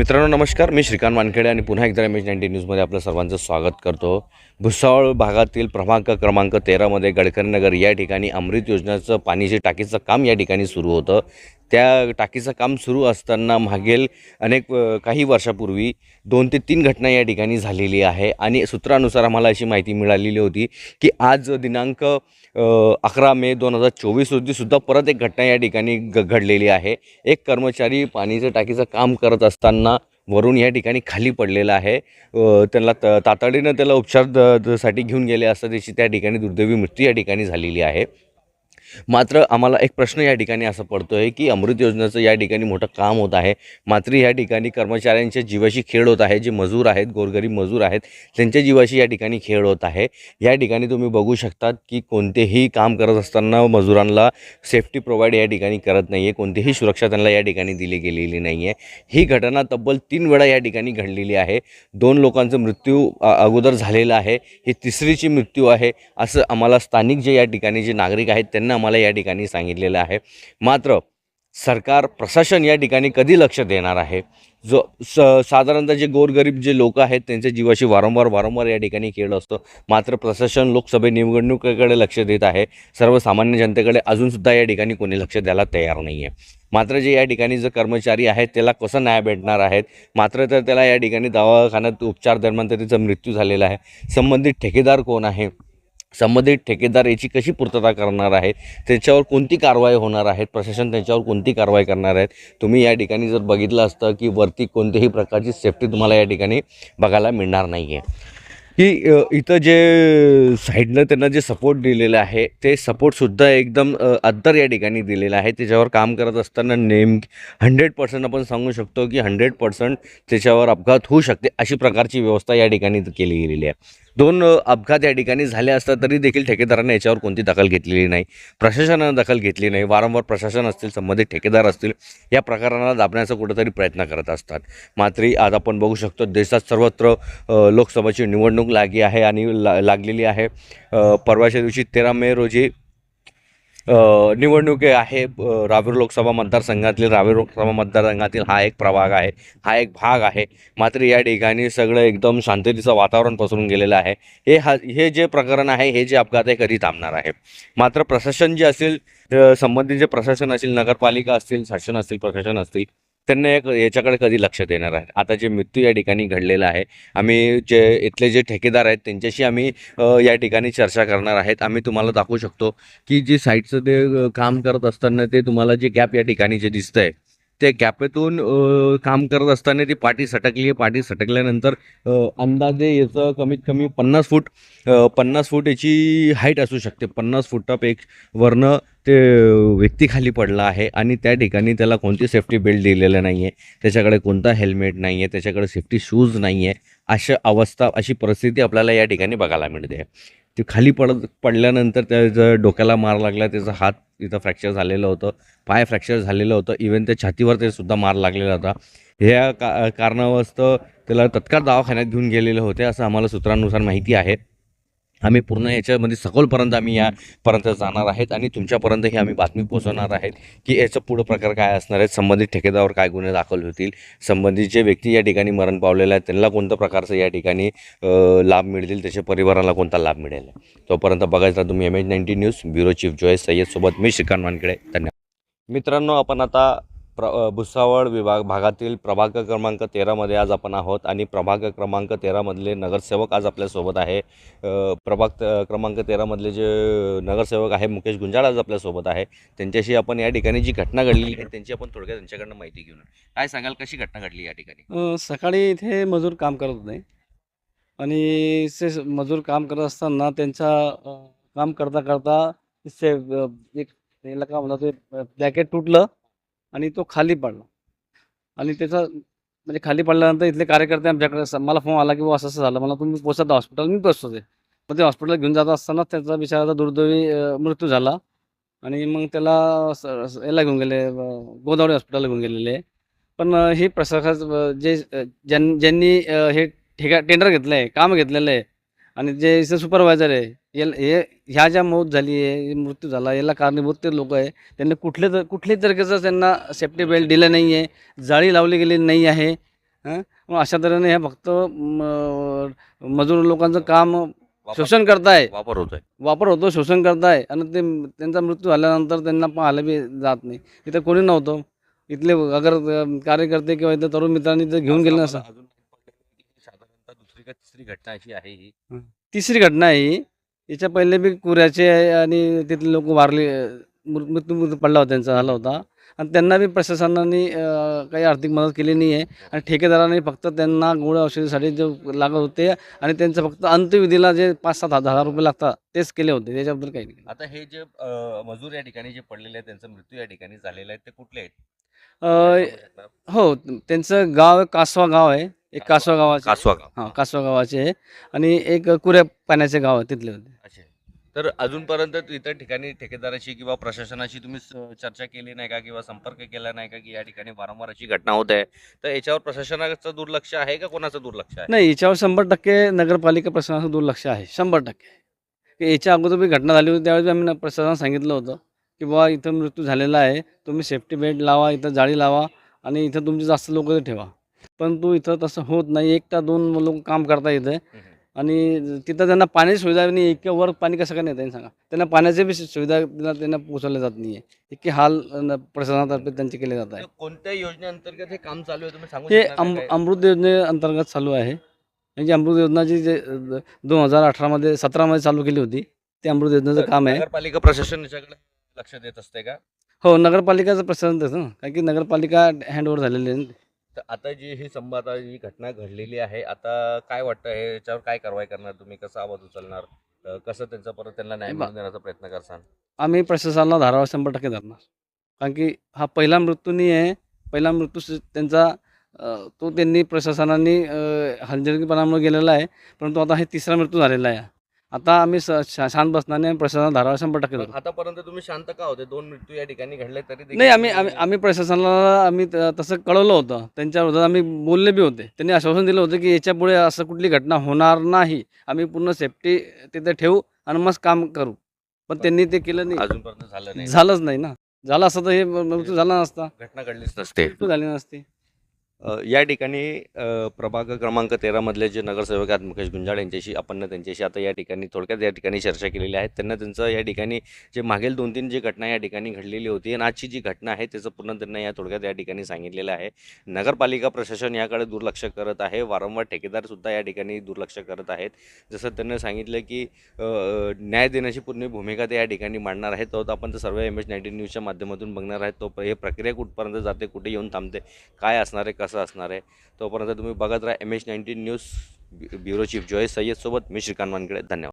मित्रांनो नमस्कार. मी श्रीकांत वानखेडे आणि पुन्हा एकदा एम एच नाईन्टी न्यूजमध्ये आपलं सर्वांचं स्वागत करतो. भुसावळ भागातील क्रमांक क्रमांक तेरामध्ये गडकरी नगर या ठिकाणी अमृत योजनेचं पाणीचे टाकीचं काम या ठिकाणी सुरू होतं. त्या टाकीचं काम सुरू असताना मागील अनेक काही वर्षापूर्वी दोन ते तीन घटना या ठिकाणी झालेली आहे. आणि सूत्रानुसार आम्हाला अशी माहिती मिळालेली होती की आज दिनांक अकरा मे दोन हजार चोवीस रोजी सुद्धा परत एक घटना या ठिकाणी ग घडलेली आहे. एक कर्मचारी पाणीचं टाकीचं काम करत असताना वरून या ठिकाणी खाली पडलेला आहे. त्याला त तातडीनं त्याला उपचार द द- साठी घेऊन गेले असता त्याची त्या ठिकाणी दुर्दैवी मृत्यू या ठिकाणी झालेली आहे. मात्र आम्हाला एक प्रश्न या ठिकाणी असा पडतो आहे की अमृत योजनेचं या ठिकाणी मोठं काम होत आहे. मात्र या ठिकाणी कर्मचाऱ्यांच्या जीवाशी खेळ होत आहे. जे मजूर आहेत गोरगरीब मजूर आहेत त्यांच्या जीवाशी या ठिकाणी खेळ होत आहे. या ठिकाणी तुम्ही बघू शकतात की कोणतेही काम करत असताना मजुरांना सेफ्टी प्रोव्हाइड या ठिकाणी करत नाही आहे कोणतीही सुरक्षा त्यांना या ठिकाणी दिली गेलेली नाही आहे ही घटना तब्बल तीन वेळा या ठिकाणी घडलेली आहे. दोन लोकांचा मृत्यू अगोदर झालेला आहे. ही तिसरीची मृत्यू आहे. असं आम्हाला स्थानिक जे या ठिकाणी जे नागरिक आहेत त्यांना आम्हाला या ठिकाणी सांगितलेलं आहे. मात्र सरकार प्रशासन या ठिकाणी कधी लक्ष देणार आहे? जो स साधारणतः जे गोरगरीब जे लोक आहेत त्यांच्या जीवाशी वारंवार वारंवार या ठिकाणी खेळ असतो. मात्र प्रशासन लोकसभे निवडणुकीकडे लक्ष देत आहे. सर्वसामान्य जनतेकडे अजूनसुद्धा या ठिकाणी कोणी लक्ष द्यायला तयार नाही आहे मात्र जे या ठिकाणी जे कर्मचारी आहेत त्याला कसं न्याय भेटणार आहेत? मात्र तर त्याला या ठिकाणी दवाखान्यात उपचार दरम्यान तर त्याचा मृत्यू झालेला आहे. संबंधित ठेकेदार कोण आहे? संबंधित ठेकेदार याची कशी पूर्तता करणार आहे त्याच्यावर कोणती कारवाई होणार आहेत? प्रशासन त्यांच्यावर कोणती कारवाई करणार आहेत? तुम्ही या ठिकाणी जर बघितलं असतं की वरती कोणत्याही प्रकारची सेफ्टी तुम्हाला या ठिकाणी बघायला मिळणार नाही आहे की इथं जे साईडनं त्यांना जे सपोर्ट दिलेलं आहे ते सपोर्टसुद्धा एकदम अद्दर या ठिकाणी दिलेलं आहे. त्याच्यावर काम करत असताना नेम हंड्रेड पर्सेंट आपण सांगू शकतो की हंड्रेड पर्सेंट त्याच्यावर अपघात होऊ शकते अशी प्रकारची व्यवस्था या ठिकाणी केली गेलेली आहे. दोन अपघात या ठिकाणी झाले असतात तरी देखील ठेकेदारांनी याच्यावर कोणती दखल घेतलेली नाही. प्रशासनानं दखल घेतली नाही. वारंवार प्रशासन असतील संबंधित ठेकेदार असतील या प्रकारांना दाबण्याचा कुठेतरी प्रयत्न करत असतात. मात्र आज आपण बघू शकतो देशात सर्वत्र लोकसभेची निवडणूक लागी आहे आणि ला लागलेली आहे. परवाच्या दिवशी तेरा मे रोजी निवडणुकी आहे रावेर लोकसभा मतदारसंघातील रावेर लोकसभा मतदारसंघातील हा एक प्रभाग आहे हा एक भाग आहे. मात्र या ठिकाणी सगळं एकदम शांततेचं वातावरण पसरून गेलेलं आहे. हे हा हे जे प्रकरण आहे हे जे अपघात आहे कधी थांबणार आहे. मात्र प्रशासन जे असेल संबंधित जे प्रशासन असेल नगरपालिका असतील शासन असतील प्रशासन असतील त्यांना एक याच्याकडे कधी लक्ष देणार आहे आता जे मृत्यू या ठिकाणी घडलेला आहे आम्ही जे इथले जे ठेकेदार आहेत त्यांच्याशी आम्ही या ठिकाणी चर्चा करणार आहेत. आम्ही तुम्हाला दाखवू शकतो की जे साईडचं ते काम करत असताना ते तुम्हाला जे गॅप या ठिकाणी जे दिसतंय ते गॅपेतून काम करत असताना ती पाठी सटकली आहे पाठी सटकल्यानंतर अंदाजे याचं कमीत कमी पन्नास फूट पन्नास फूट याची हाईट असू शकते. पन्नास फुटापेक्षा वरनं ते व्यक्ती खाली पडला आहे आणि त्या ठिकाणी त्याला कोणती सेफ्टी बेल्ट दिलेलं नाही आहे त्याच्याकडे कोणता हेल्मेट नाही आहे त्याच्याकडे सेफ्टी शूज नाही आहे अशा अवस्था अशी परिस्थिती आपल्याला या ठिकाणी बघायला मिळते. ते खाली पडत पडल्यानंतर त्याचं डोक्याला मार लागला त्याचा हात इथं फ्रॅक्चर झालेलं होतं. पाय फ्रॅक्चर झालेलं होतं. इवन त्या छातीवर ते सुद्धा मार लागलेला होता. ह्या का कारणावस्तव त्याला तत्काळ दवाखान्यात घेऊन गेलेले होते असं आम्हाला सूत्रांनुसार माहिती आहे. आम्ही पूर्ण याच्यामध्ये सखोलपर्यंत आम्ही यापर्यंत जाणार आहेत आणि तुमच्यापर्यंत ही आम्ही बातमी पोहोचवणार आहेत की याचं पुढं प्रकार काय असणार आहेत संबंधित ठेकेदारावर काय गुन्हे दाखल होतील संबंधित जे व्यक्ती या ठिकाणी मरण पावलेला आहे त्यांना कोणत्या प्रकारचं या ठिकाणी लाभ मिळतील त्याच्या परिवाराला कोणता लाभ मिळेल? तोपर्यंत बघायचा तुम्ही M H ninety news bureau chief Joy सय्यदसोबत मी श्रीकांत वानखेडे. धन्यवाद. मित्रांनो आपण आता प्र भुसावळ विभाग भागातील प्रभाग क्रमांक तेरामध्ये आज आपण आहोत आणि प्रभाग क्रमांक तेरामधले नगरसेवक आज आपल्यासोबत आहे. प्रभाग क्रमांक तेरामधले जे नगरसेवक आहे मुकेश गुंजाळ आज आपल्यासोबत आहे. त्यांच्याशी आपण या ठिकाणी जी घटना घडलेली आहे त्यांची आपण थोडक्यात त्यांच्याकडनं माहिती घेऊन काय सांगाल कशी घटना घडली या ठिकाणी? सकाळी इथे मजूर काम करत होते. आणि ते मजूर काम करत असताना त्यांचा काम करता करता से एक त्याला काय म्हणतात ते जॅकेट तुटलं. आणि तो खाली पडला. आणि त्याचा म्हणजे खाली पडल्यानंतर इथले कार्यकर्ते आमच्याकडे स- मला फोन आला की बुवा असं असं झालं. मला तुम्ही पोचता हॉस्पिटल मी पोचतो ते. मग ते हॉस्पिटल घेऊन जात असताना त्याचा बिचाराचा दुर्दैवी मृत्यू झाला. आणि मग त्याला याला घेऊन गेले गोदावरी हॉस्पिटलला घेऊन गेलेले. पण हे प्रशासन जे ज्यां ज्यांनी हे ठेका टेंडर घेतलं आहे काम घेतलेलं आहे आणि जे इथे सुपरवायझर आहे याला हे ह्या ज्या मौत झाली आहे मृत्यू झाला याला कारणीभूत ते लोक आहे. त्यांनी कुठले तर कुठल्याही तरीकेचं त्यांना सेफ्टी बेल्ट दिलं नाही आहे जाळी लावली गेलेली नाही आहे हं? मग अशा तऱ्हेने हे फक्त म- मजूर लोकांचं काम शोषण करताय. वापर होत आहे वापर होतो शोषण करताय आणि ते त्यांचा मृत्यू झाल्यानंतर त्यांना पाहायला बी जात नाही. इथं कोणी नव्हतं. इथले अगर कार्यकर्ते किंवा इथं तरुण मित्रांनी ते घेऊन गेले नसतं. दुसरी का तिसरी घटना अशी आहे ही. तिसरी घटना आहे ही याच्या पहिले बी कुऱ्याचे आणि तिथले लोक वारले मृत्यू मृत्यू पडला होता त्यांचा झाला होता. आणि त्यांना बी प्रशासनाने काही आर्थिक मदत केली नाही आहे आणि ठेकेदाराने फक्त त्यांना गोळ्या औषधीसाठी जे लागत होते आणि त्यांचं फक्त अंत्यविधीला जे पाच सात हजार रुपये लागतात तेच केले होते. त्याच्याबद्दल काही नाही. आता हे जे मजूर या ठिकाणी जे पडलेले आहेत त्यांचा मृत्यू या ठिकाणी झालेला आहे ते कुठले आहेत? हो त्यांचं गाव कासवा गाव आहे. एक कासवा गावाचे. कासवा गाव. हां कासवा गावाचे आहे आणि एक कुऱ्या पाण्याचे गाव आहे तिथले होते. अच्छा. तर अजूनपर्यंत इतर ठिकाणी ठेकेदाराशी किंवा प्रशासनाशी तुम्ही स- चर्चा केली नाही का किंवा संपर्क केला नाही का की या ठिकाणी वारंवार अशी घटना होत आहे? तर याच्यावर प्रशासनाचं दुर्लक्ष आहे का कोणाचं दुर्लक्ष आहे? नाही याच्यावर शंभर टक्के नगरपालिका प्रशासनाचं दुर्लक्ष आहे. शंभर टक्के. की याच्या अगोदर बी घटना झाली होती त्यावेळेस आम्ही न- प्रशासनाला सांगितलं होतं की बाबा इथं मृत्यू झालेला आहे तुम्ही सेफ्टी बेल्ट लावा इथं जाळी लावा आणि इथं तुमचे जास्त लोक ठेवा. परंतु इथं तसं होत नाही. एक का दोन लोक काम करता इथं. हम्म. आणि तिथं त्यांना पाण्याची सुविधा नाही इतक्या वर पाणी कसं काय नाही सांगा? त्यांना पाण्याची बी सुविधा त्यांना पोचवल्या जात नाही आहे इतके हाल प्रशासनातर्फे त्यांचे केले जात आहे. तर कोणत्या योजनेअंतर्गत हे काम चालू आहे? तुम्ही सांगू हे अम? अमृत योजनेअंतर्गत चालू आहे. म्हणजे अमृत योजनाची जे दोन हजार अठरामध्ये सतरामध्ये चालू केली होती. ते अमृत योजनेचं काम आहे. नगरपालिका प्रशासन याच्याकडे लक्ष देत असते का? हो नगरपालिकाचं प्रशासन देतं ना. कारण की नगरपालिका हँडओव्हर झालेली आहे. तर आता जी ही संभ ही घटना घडलेली आहे आता काय वाटतं? हे याच्यावर काय कारवाई करणार तुम्ही? कसा आवाज उचलणार? अ, कसं त्यांचा परत त्यांना न्याय बा- मिळवून देण्याचा प्रयत्न करसान? आम्ही प्रशासनाला धारावर शंभर टक्के धरणार. कारण की हा पहिला मृत्यू नाही आहे. पहिला मृत्यू स- त्यांचा अं, तो त्यांनी प्रशासनाने अं, गेलेला आहे. परंतु आता हे तिसरा मृत्यू झालेला आहे. आता आम्ही स- शा- शांत बसणार नाही प्रशासनाला धारावर शंभर टक्के धरू. आतापर्यंत तुम्ही शांत का होते? दोन मृत्यू या ठिकाणी घडले तरी देखील नाही आम्ही आम्ही आम्ही प्रशासनाला आम्ही त- तसं कळवलं होतं. त्यांच्या विरोधात आम्ही बोलले बी होते. त्यांनी आश्वासन दिलं होतं की याच्यापुढे असं कुठली घटना होणार नाही. आम्ही पूर्ण सेफ्टी तिथे ठेवू आणि मग काम करू. पण त्यांनी ते केलं नाही. अजूनपर्यंत झालं नाही. झालंच नाही ना. झालं असतं तर हे मृत्यू झाला नसता. घटना घडलीच नसते. मृत्यू झाली नसती. या ठिकाणी प्रभाग क्रमांक तेरामधले जे नगरसेवक आहेत मुकेश गुंजाळ यांच्याशी आपण त्यांच्याशी आता या ठिकाणी थोडक्यात या ठिकाणी चर्चा केलेली आहे. त्यांना त्यांचं या ठिकाणी जे मागील दोन तीन जी घटना या ठिकाणी घडलेली होती आणि आजची जी घटना आहे त्याचं पूर्ण त्यांना या थोडक्यात या ठिकाणी सांगितलेलं आहे. नगरपालिका प्रशासन याकडे दुर्लक्ष करत आहे. वारंवार ठेकेदारसुद्धा या ठिकाणी दुर्लक्ष करत आहेत. जसं त्यांनी सांगितलं की न्याय देण्याची पूर्ण भूमिका ते या ठिकाणी मांडणार आहेत तो आपण तर सर्व एम एच नाईन्टीन न्यूजच्या माध्यमातून बघणार आहेत तो हे प्रक्रिया कुठपर्यंत जाते कुठे येऊन थांबते काय असणार आहे कसं असणार आहे. तोपर्यंत तुम्ही बघत राहा M H nineteen news bureau chief Joy सय्यदसोबत मी श्रीकांत वानकडे धन्यवाद.